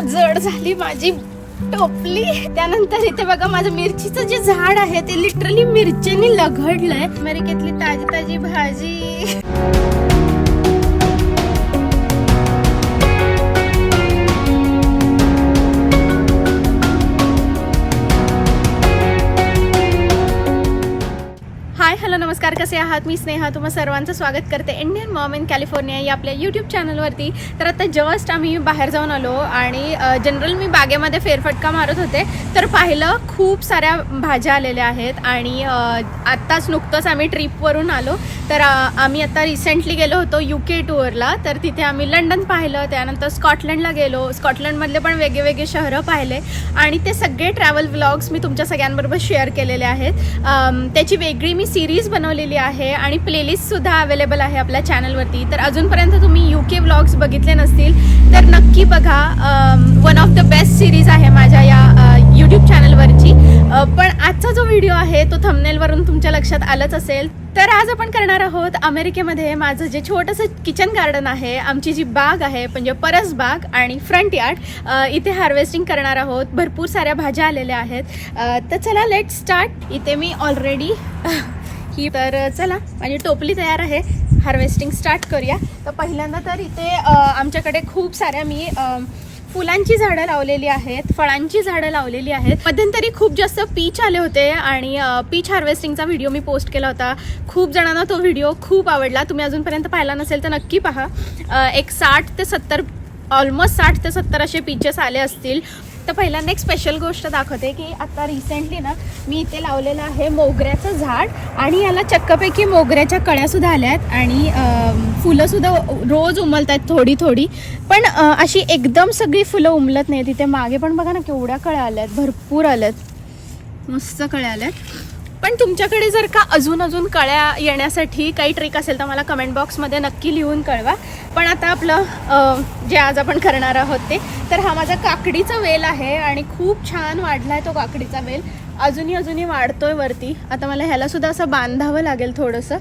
जड झाली माझी टोपली. त्यानंतर इथे बघा माझं मिरचीचं जे झाड आहे ते लिटरली मिरचीने लगडलंय. अमेरिकेतली ताजी ताजी भाजी. नमस्कार कसे आहात? मी स्नेहा तुम्हा सर्वांचं स्वागत करते इंडियन मॉम इन कॅलिफोर्निया या आपल्या यूट्यूब चॅनलवरती तर आता जस्ट आम्ही बाहेर जाऊन आलो आणि जनरल मी बागेमध्ये फेरफटका मारत होते. तर पाहिलं खूप साऱ्या भाज्या आलेल्या आहेत आणि आत्ताच नुकतंच आम्ही ट्रिपवरून आलो. तर आम्ही आता रिसेंटली गेलो होतो यू के टूरला तर तिथे आम्ही लंडन पाहिलं त्यानंतर स्कॉटलंडला गेलो. स्कॉटलंडमधले पण वेगळे वेगळे शहरं पाहिले. आणि ते सगळे ट्रॅव्हल व्लॉग्स मी तुमच्या सगळ्यांबरोबर शेअर केलेले आहेत. त्याची वेगळी मी सिरीज बनवलेली आहे आणि प्लेलिस्टसुद्धा अवेलेबल आहे आपल्या चॅनलवरती तर अजूनपर्यंत तुम्ही यू के व्लॉग्स बघितले नसतील तर नक्की बघा. One of the best series आहे माझ्या या यूट्यूब चॅनलवरची पण आजचा जो व्हिडिओ आहे तो थंबनेलवरून तुमच्या लक्षात आलंच असेल. तर आज आपण करणार आहोत अमेरिकेमध्ये माझं जे छोटंसं किचन गार्डन आहे आमची जी बाग आहे म्हणजे परस बाग आणि फ्रंट यार्ड इथे हार्वेस्टिंग करणार आहोत. भरपूर साऱ्या भाज्या आलेल्या आहेत. तर चला लेट स्टार्ट इथे मी ऑलरेडी ही तर चला माझी टोपली तयार आहे. हार्वेस्टिंग स्टार्ट करूया. तर पहिल्यांदा तर इथे आमच्याकडे खूप साऱ्या मी फुलांची झाडं लावलेली आहेत फळांची झाडं लावलेली आहेत. मध्यंतरी खूप जास्त पीच आले होते आणि पीच हार्वेस्टिंगचा व्हिडिओ मी पोस्ट केला होता. खूप जणांना तो व्हिडिओ खूप आवडला. तुम्ही अजूनपर्यंत पाहिला नसेल तर नक्की पहा. एक साठ ते सत्तर ऑलमोस्ट साठ ते सत्तर असे पीचेस आले असतील. तर पहिल्यांदा एक स्पेशल गोष्ट दाखवते की आता रिसेंटली ना मी इथे लावलेलं आहे मोगऱ्याचं झाड आणि याला चक्कपैकी मोगऱ्याच्या कळ्यासुद्धा आल्या आहेत आणि फुलंसुद्धा रोज उमलत आहेत थोडी थोडी. पण अशी एकदम सगळी फुलं उमलत नाही तिथे मागे पण बघा ना केवढ्या कळ्या आल्या आहेत भरपूर आल्यात. मस्त कळ्या आल्यात. पण तुमच्याकडे जर का अजून अजून कळ्या येण्यासाठी काही ट्रिक असेल तर मला कमेंट बॉक्समध्ये नक्की लिहून कळवा. पण आता आपलं जे आज आपण करणार आहोत ते तर हा माझा काकडीचा वेल आहे आणि खूप छान वाढला आहे तो काकडीचा वेल. अजूनही अजूनही वाढतोय वरती. आता मला ह्यालासुद्धा असं बांधावं लागेल थोडंसं.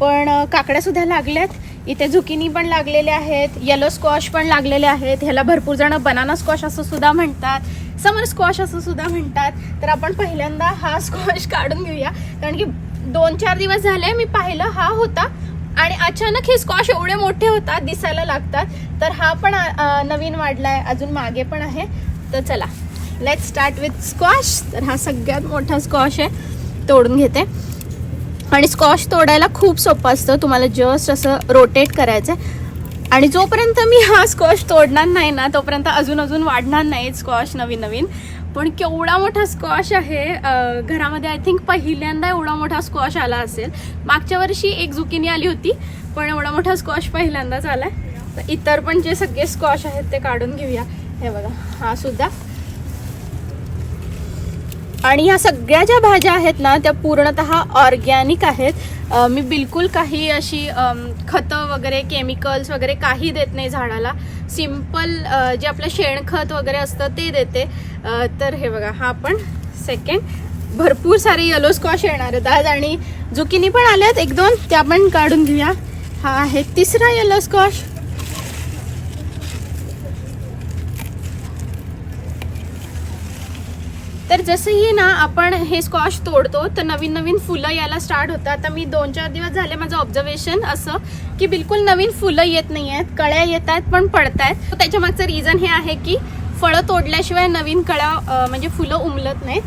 पण काकड्यासुद्धा लागल्यात. इथे झुकिनी पण लागलेले आहेत येलो स्क्वॉश पण लागलेले आहेत ह्याला भरपूर जण बनाना स्क्वॉश असं सुद्धा म्हणतात समर स्क्वॉश असं सुद्धा म्हणतात. तर आपण पहिल्यांदा हा स्क्वॉश काढून घेऊया. कारण की दोन चार दिवस झाले मी पाहिलं हा होता. आणि अचानक हे स्कॉश एवढे मोठे होतात दिसायला लागतात. तर हा पण नवीन वाढला आहे अजून मागे पण आहे. तर चला लेट स्टार्ट विथ स्क्वॉश तर हा सगळ्यात मोठा स्कॉश आहे तोडून घेते. आणि स्कॉश तोडायला खूप सोपं असतं. तुम्हाला जस्ट असं रोटेट करायचं आहे आणि जोपर्यंत मी हा स्कॉश तोडणार नाही ना तोपर्यंत अजून अजून वाढणार नाही स्कॉश नवीन नवीन. पण केवढा मोठा स्कॉश आहे घरामध्ये आय थिंक पहिल्यांदा एवढा मोठा स्कॉश आला असेल. मागच्या वर्षी एक झुकिनी आली होती पण एवढा मोठा स्कॉश पहिल्यांदाच आला तर इतर पण जे सगळे स्कॉश आहेत ते काढून घेऊया. हे बघा हा सुद्धा. आणि ह्या सगळ्या ज्या भाज्या आहेत ना त्या पूर्णतः ऑर्गॅनिक आहेत. मी बिलकुल काही अशी खतं वगैरे केमिकल्स वगैरे काही देत नाही झाडाला. सिंपल जे आपलं शेणखत वगैरे असतं ते देते. तर हे बघा हा पण सेकंड भरपूर सारे येलो स्कॉश येणार आहेत आज आणि जुकिनी पण आल्यात. एक दोन त्या पण काढून घेऊया. हा आहे तिसरा येलो स्कॉश तर जसंही ना आपण हे स्कॉश तोडतो तर नवीन नवीन फुलं यायला स्टार्ट होतात. आता मी दोन चार दिवस झाले माझं ऑब्झर्वेशन असं की बिलकुल नवीन फुलं येत नाही आहेत कळ्या येत आहेत पण पडत आहेत त्याच्या मागचं रिझन हे आहे की फळं तोडल्याशिवाय नवीन कळ्या म्हणजे फुलं उमलत नाहीत.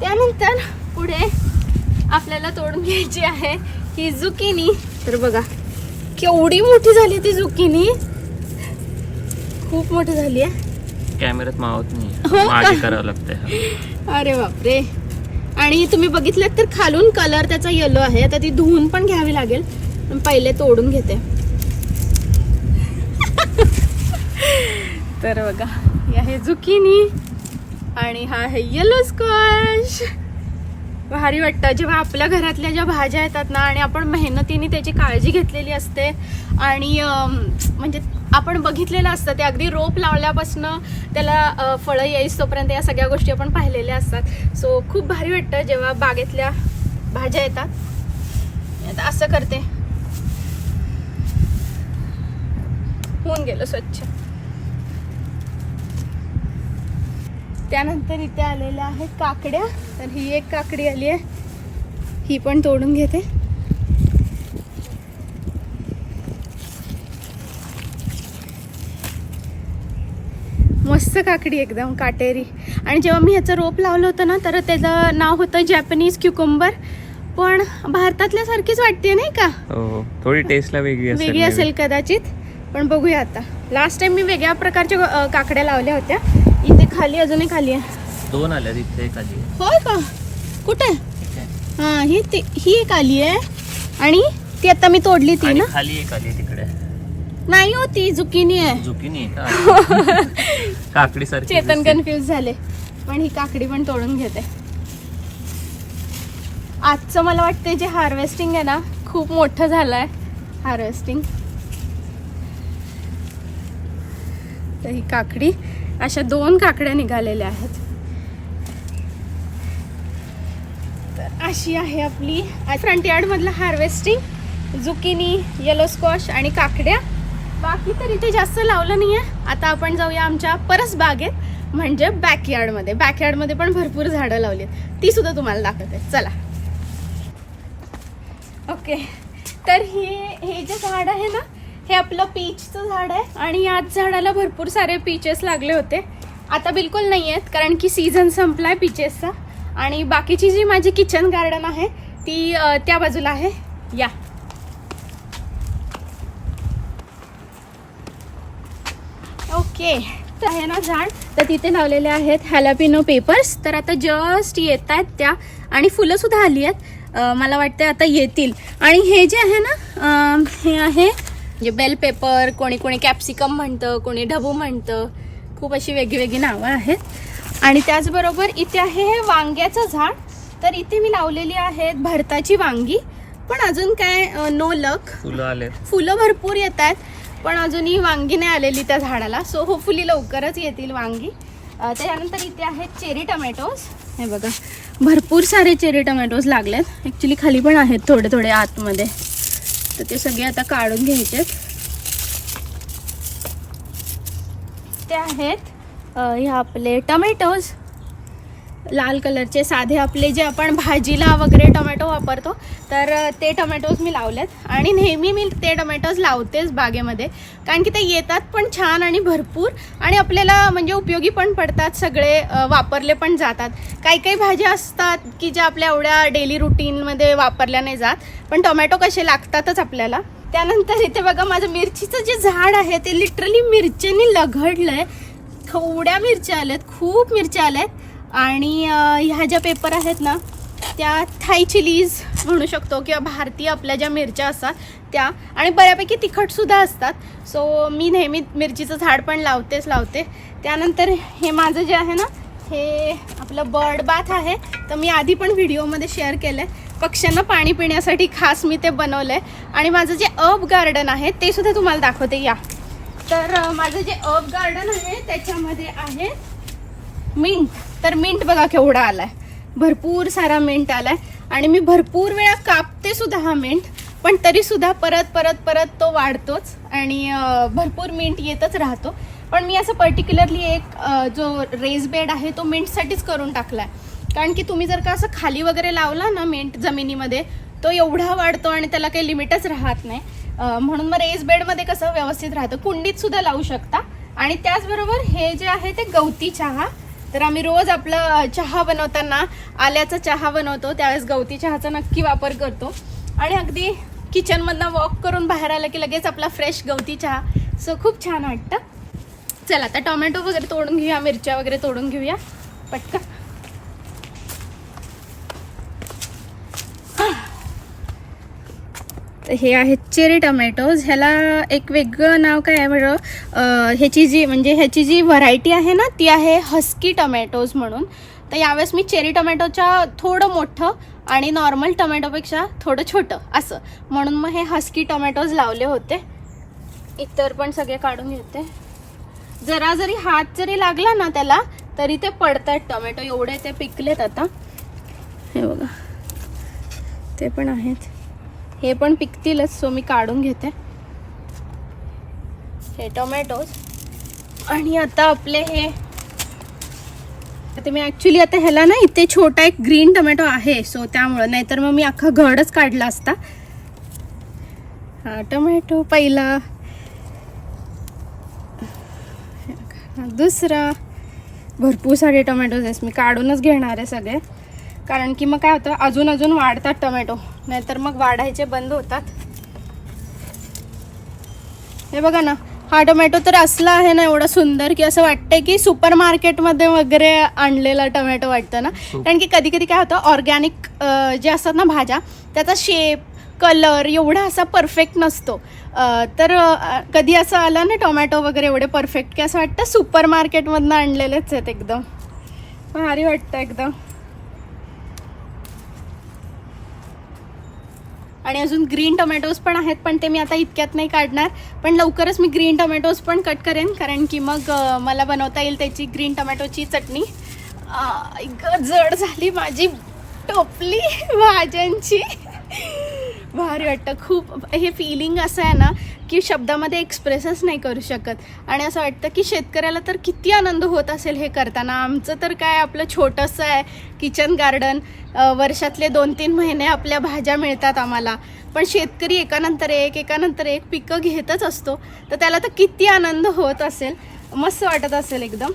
त्यानंतर पुढे आपल्याला तोडून घ्यायची आहे ही जुकिनी तर बघा केवढी मोठी झाली ती जुकिनी खूप मोठी झाली आहे. कॅमेऱ्यात मावत हो नाही? मागे करावं लागतंय. अरे बापरे. आणि तुम्ही बघितलं तर खालून कलर त्याचा येलो आहे. आता ती धुवून पण घ्यावी लागेल. पहिले तोडून घेते. तर बघा हे आहे झुकिनी आणि हा आहे येलो स्क्वॅश भारी वाटतं. जेव्हा आपल्या घरातल्या ज्या भाज्या येतात ना आणि आपण मेहनतीने त्याची काळजी घेतलेली असते आणि म्हणजे आपण बघितलेलं असतं ते अगदी रोप लावल्यापासनं त्याला फळं यायच तोपर्यंत या सगळ्या गोष्टी आपण पाहिलेल्या असतात. सो खूप भारी वाटतं जेव्हा बागेतल्या भाज्या येतात. आता असं करते. होऊन गेलं स्वच्छ. त्यानंतर इथे आलेल्या आहेत काकड्या. तर ही एक काकडी आली आहे. ही पण तोडून घेते. मस्त काकडी एकदम काटेरी. आणि जेव्हा मी ह्याचं रोप लावलं होतं ना तर त्याचं नाव होतं जॅपनीज क्युकुंबर पण भारतातल्यासारखीच वाटते नाही का? हो थोडी टेस्टला वेगळी असेल वेगळी. असेल कदाचित. पण बघूया आता. लास्ट टाइम मी वेगळ्या प्रकारच्या काकड्या लावल्या होत्या. खाली अजूनही खाली आहे. दोन आल्या तिथे आली होय का? कुठे. हा ही ती- ही एक आली आहे. आणि ती आता मी तोडली ती ना? खाली एक आली तिकडे. नाही हो ती आहे. झुकिनी आहे का? काकडी सारखी चेतन कन्फ्युज झाले. पण ही काकडी पण तोडून घेते. आजचं मला वाटते जे हार्वेस्टिंग आहे ना खूप मोठं झालं आहे हार्वेस्टिंग तर ही काकडी अशा दोन काकड्या निघालेल्या आहेत. तर अशी आहे आपली फ्रंट यार्डमधलं हार्वेस्टिंग जुकिनी येलो स्कॉश आणि काकड्या. बाकी तर इथे जास्त लावलं नाही आहे आता आपण जाऊया आमच्या परस बागेत म्हणजे बॅकयार्डमध्ये बॅकयार्डमध्ये पण भरपूर झाडं लावली आहेत ती सुद्धा तुम्हाला दाखवते. चला. ओके तर हे हे जे झाड आहे ना हे आपलं पीचचं झाड आहे. आणि याच झाडाला भरपूर सारे पीचेस लागले होते. आता बिलकुल नाही आहेत कारण की सीझन संपलाय पीचेसचा आणि बाकीची जी माझी किचन गार्डन आहे ती त्या बाजूला आहे. या. ओके तर आहे ना झाड. तर तिथे लावलेले आहेत हॅलापिनो पेपर्स तर आता जस्ट येत आहेत त्या. आणि फुलं सुद्धा आली आहेत. मला वाटते आता येतील. आणि हे जे आहे ना हे आहे म्हणजे बेल पेपर कोणी कोणी कॅप्सिकम म्हणतं कोणी ढबू म्हणतं. खूप अशी वेगळी नावं आहेत. आणि त्याचबरोबर इथे आहे हे वांग्याचं झाड. तर इथे मी लावलेली आहेत भरताची वांगी. पण अजून काय नो लक फुलं आले फुलं भरपूर येत आहेत पण अजूनही वांगी नाही आलेली त्या झाडाला. सो होपफुली लवकरच येतील वांगी. अं, त्यानंतर इथे आहेत चेरी टमॅटोज हे बघा भरपूर सारे चेरी टमॅटोज लागलेत. ॲक्च्युली खाली पण आहेत थोडे थोडे आतमध्ये. तर ते सगळे आता काढून घ्यायचे. ते आहेत हे आपले टमॅटोज. लाल कलरचे साधे आपले जे आपण भाजीला वगैरे टोमॅटो वापरतो तर ते टोमॅटोज मी लावलेत. आणि नेहमी मी ते टोमॅटोज लावतेच बागेमध्ये. कारण की ते येतात पण छान आणि भरपूर आणि आपल्याला म्हणजे उपयोगी पण पडतात सगळे वापरले पण जातात. काही काही भाज्या असतात की ज्या आपल्या एवढ्या डेली रुटीनमध्ये वापरल्या नाही जात पण टोमॅटो कसे लागतातच आपल्याला. त्यानंतर इथे बघा माझं मिरचीचं जे झाड आहे ते लिटरली मिरचीने लघडलं आहे थोड्या मिरच्या आल्यात खूप मिरच्या आल्या आहेत आणि ह्या ज्या पेपर आहेत ना त्या थाई चिलीज म्हणू शकतो किंवा भारतीय आपल्या ज्या मिरच्या असतात त्या आणि बऱ्यापैकी तिखटसुद्धा असतात. सो मी नेहमी मिरचीचं झाड पण लावतेच लावते. त्यानंतर हे माझं जे आहे ना हे आपलं बर्ड बाथ आहे. तर मी आधी पण व्हिडिओमध्ये शेअर केलं आहे पक्ष्यांना पाणी पिण्यासाठी खास मी ते बनवलं आहे आणि माझं जे अप गार्डन आहे ते सुद्धा तुम्हाला दाखवते. या. तर माझं जे अप गार्डन आहे त्याच्यामध्ये आहे मिंट तर मिंट बघा केवढा आलाय. भरपूर सारा मिंट आलाय. आणि मी भरपूर वेळा कापते सुद्धा हा मिंट पण तरी सुद्धा परत परत परत तो वाढतोच आणि भरपूर मिंट येतच राहतो. पण मी असं पर्टिक्युलरली एक जो रेस बेड आहे तो मिंटसाठीच करून टाकलाय. कारण की तुम्ही जर का असं खाली वगैरे लावला ना मिंट जमिनीमध्ये तो एवढा वाढतो आणि त्याला काही लिमिटच राहत नाही. म्हणून मग रेस बेडमध्ये कसं व्यवस्थित राहतं. कुंडीत सुद्धा लावू शकता. आणि त्याचबरोबर हे जे आहे ते गवती चहा. तर आम्ही रोज आपलं चहा बनवताना आल्याचा चहा बनवतो त्यावेळेस गवती चहाचा नक्की वापर करतो. आणि अगदी किचनमधनं वॉक करून बाहेर आलं की लगेच आपला फ्रेश गवती चहा. सो खूप छान वाटतं. चला आता टोमॅटो वगैरे तोडून घेऊया मिरच्या वगैरे तोडून घेऊया. पटकन. तर हे आहेत चेरी टमॅटोज. ह्याला एक वेगळं नाव काय आहे बरं? ह्याची जी म्हणजे ह्याची जी व्हरायटी आहे ना ती आहे हस्की टमॅटोज म्हणून. तर यावेळेस मी चेरी टमॅटोच्या थोडं मोठं आणि नॉर्मल टमॅटोपेक्षा थोडं छोटं असं. म्हणून मग हे हस्की टमॅटोज लावले होते. इतर पण सगळे काढून घेते. जरा जरी हात जरी लागला ना त्याला तरी ते पडतात टोमॅटो. एवढे ते पिकलेत आता. हे बघा. ते पण आहेत. हे पण पिकतीलच सो मी काढून घेते. हे टोमॅटोज. आणि आता आपले हे आता मी ॲक्च्युली आता ह्याला ना इथे छोटा एक ग्रीन टोमॅटो आहे सो त्यामुळं. नाहीतर मग मी अख्खा घडच काढला असता. हा टोमॅटो पहिला. दुसरा. भरपूर सारे टोमॅटोज आहेत मी काढूनच घेणार आहे सगळे. कारण की मग काय होतं अजून अजून वाढतात टोमॅटो. नाहीतर मग वाढायचे बंद होतात. हे बघा ना हा टोमॅटो तर असला आहे ना एवढा सुंदर की असं वाटतंय की सुपर मार्केटमध्ये वगैरे आणलेला टोमॅटो वाटतं ना. खूप. कारण की कधी कधी काय होतं ऑर्गॅनिक जे असतात ना भाज्या त्याचा शेप कलर एवढा असा परफेक्ट नसतो. तर कधी असं आलं ना टोमॅटो वगैरे एवढे परफेक्ट की असं वाटतं सुपर मार्केटमधनं आणलेलेच आहेत एकदम. भारी वाटतं एकदम. आणि अजून ग्रीन टोमॅटोज पण आहेत पण ते मी आता इतक्यात नाही काढणार. पण लवकरच मी ग्रीन टोमॅटोज पण कट करेन कारण की मग मला बनवता येईल त्याची ग्रीन टोमॅटोची चटणी. जड झाली माझी टोपली भाज्यांची. भारी वाटतं. खूप हे फिलिंग असं आहे ना की शब्दामध्ये एक्सप्रेसच नाही करू शकत. आणि असं वाटतं की शेतकऱ्याला तर किती आनंद होत असेल हे करताना. आमचं तर काय आपलं छोटंसं आहे किचन गार्डन वर्षातले दोन तीन महिने आपल्या भाज्या मिळतात आम्हाला. पण शेतकरी एकानंतर एक एकानंतर एक पिकं घेतच असतो. तर त्याला तर किती आनंद होत असेल. मस्त वाटत असेल एकदम.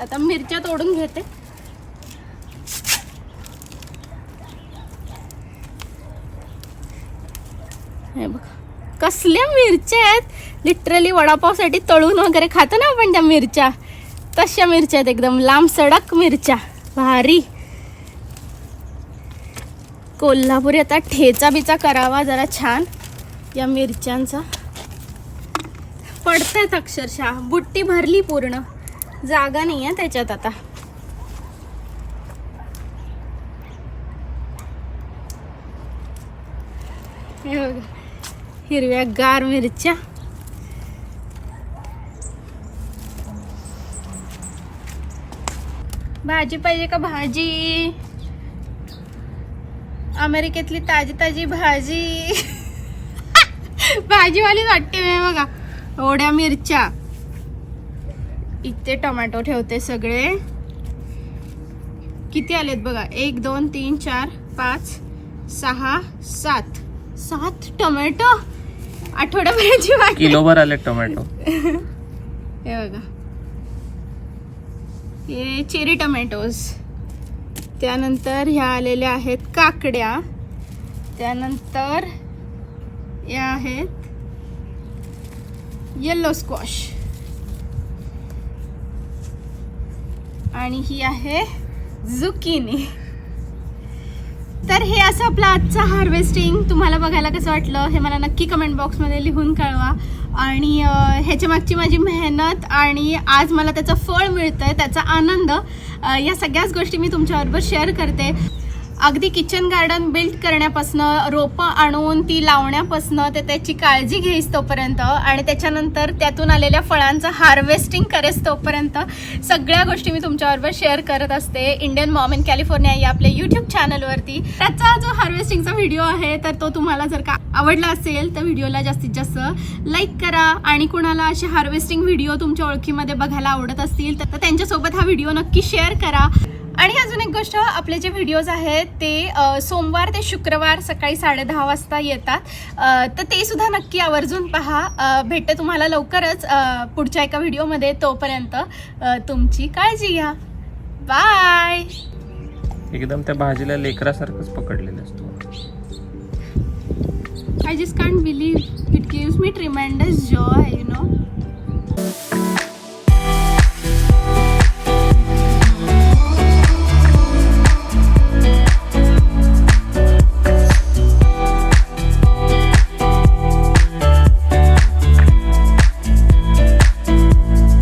आता मिरच्या तोडून घेते. हे बघ. कसल्या मिरच्या आहेत? लिटरली वडापावसाठी तळून वगैरे खातो ना आपण त्या मिरच्या. तशा मिरच्या आहेत एकदम. लांब सडक मिरच्या. भारी. कोल्हापुरी आता ठेचा बिचा करावा जरा छान. या मिरच्यांचा. पडतायत अक्षरशः. बुट्टी भरली पूर्ण. जागा नाही आहे त्याच्यात आता. हे बघा. हिरव्या गार मिरच्या. भाजी पाहिजे का भाजी? अमेरिकेतली ताजी ताजी भाजी. भाजीवाली वाटते मी बघा. ओढ्या मिरच्या. इथे टोमॅटो ठेवते सगळे. किती आलेत बघा? एक दोन तीन चार पाच सहा सात. सात टोमॅटो? आठवड्याभराची वाट. किलोभर आले टोमॅटो. हे बघा. हे चेरी टोमॅटोज. त्यानंतर ह्या आलेल्या आहेत काकड्या. त्यानंतर या आहेत येल्लो स्क्वॉश आणि ही आहे झुकिनी तर हे असं आपलं आजचं हार्वेस्टिंग तुम्हाला बघायला कसं वाटलं हे मला नक्की कमेंट बॉक्समध्ये लिहून कळवा. आणि ह्याच्या मागची माझी मेहनत आणि आज मला त्याचं फळ मिळतंय त्याचा आनंद या सगळ्याच गोष्टी मी तुमच्याबरोबर शेअर करते. अगदी किचन गार्डन बिल्ड करण्यापासनं रोपं आणून ती लावण्यापासनं ते त्याची काळजी घेईस तोपर्यंत आणि त्याच्यानंतर त्यातून आलेल्या फळांचं हार्वेस्टिंग करेस तोपर्यंत सगळ्या गोष्टी मी तुमच्याबरोबर शेअर करत असते. इंडियन मॉम इन कॅलिफोर्निया या आपल्या युट्यूब चॅनलवरती त्याचा जो हार्वेस्टिंगचा व्हिडिओ आहे तर तो तुम्हाला जर का आवडला असेल तर व्हिडिओला जास्तीत जास्त लाईक करा. आणि कुणाला असे हार्वेस्टिंग व्हिडिओ तुमच्या ओळखीमध्ये बघायला आवडत असतील तर त्यांच्यासोबत हा व्हिडिओ नक्की शेअर करा. आणि अजून एक गोष्ट आपले जे व्हिडिओज आहेत ते सोमवार ते शुक्रवार सकाळी साडेदहा वाजता येतात. तर ते सुद्धा नक्की आवर्जून पहा. भेटते तुम्हाला लवकरच पुढच्या एका व्हिडिओमध्ये तोपर्यंत तुमची काळजी घ्या. बाय एकदम त्या भाजीला लेकरासारखंच पकडलेलं असतो. I just can't believe it gives me tremendous joy you know